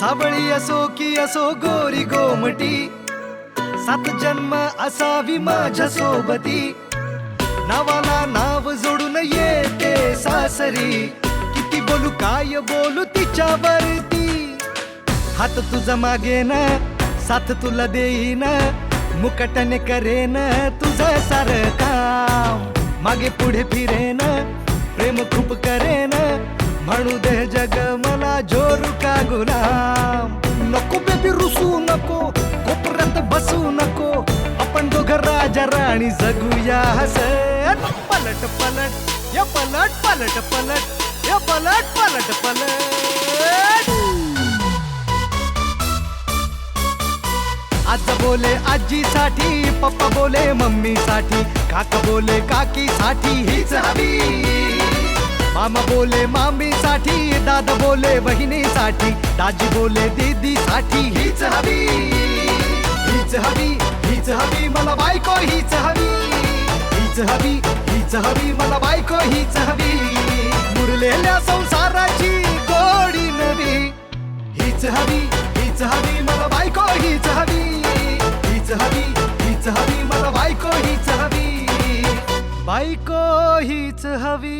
सावळी असो की असो गोरी गोमटी सात जन्म असावी माझ्या सोबती. नावाला नाव जोडून येते सासरी. किती बोलू काय बोलू तिच्यावरती. हात तुझा मागे ना साथ तुला देईन. मुकटने करेन तुझं सारं काम. मागे पुढे फिरेन. ग मला जोरू का गुलाम? नको बेबी रुसू नको कोपऱ्यात बसू नको. आपण दोघं राजा राणी जगूया हसत पलट पलट या पलट पलट पलट या पलट पलट पलट. आज बोले आजीसाठी पप्पा बोले मम्मीसाठी काका बोले काकीसाठी हीच हवी. मामा बोले मामीसाठी दादा बोले बहिणीसाठी दाजी बोले दीदीसाठी हीच हवी हीच हवी हीच हवी मला बायको हीच हवी हीच हवी हीच हवी मला बायको हीच हवी. मुरलेल्या संसाराची गोडी नवी हीच हवी हीच हवी मला बायको हीच हवी हीच हवी हीच हवी मला बायको हीच हवी बायको हीच हवी.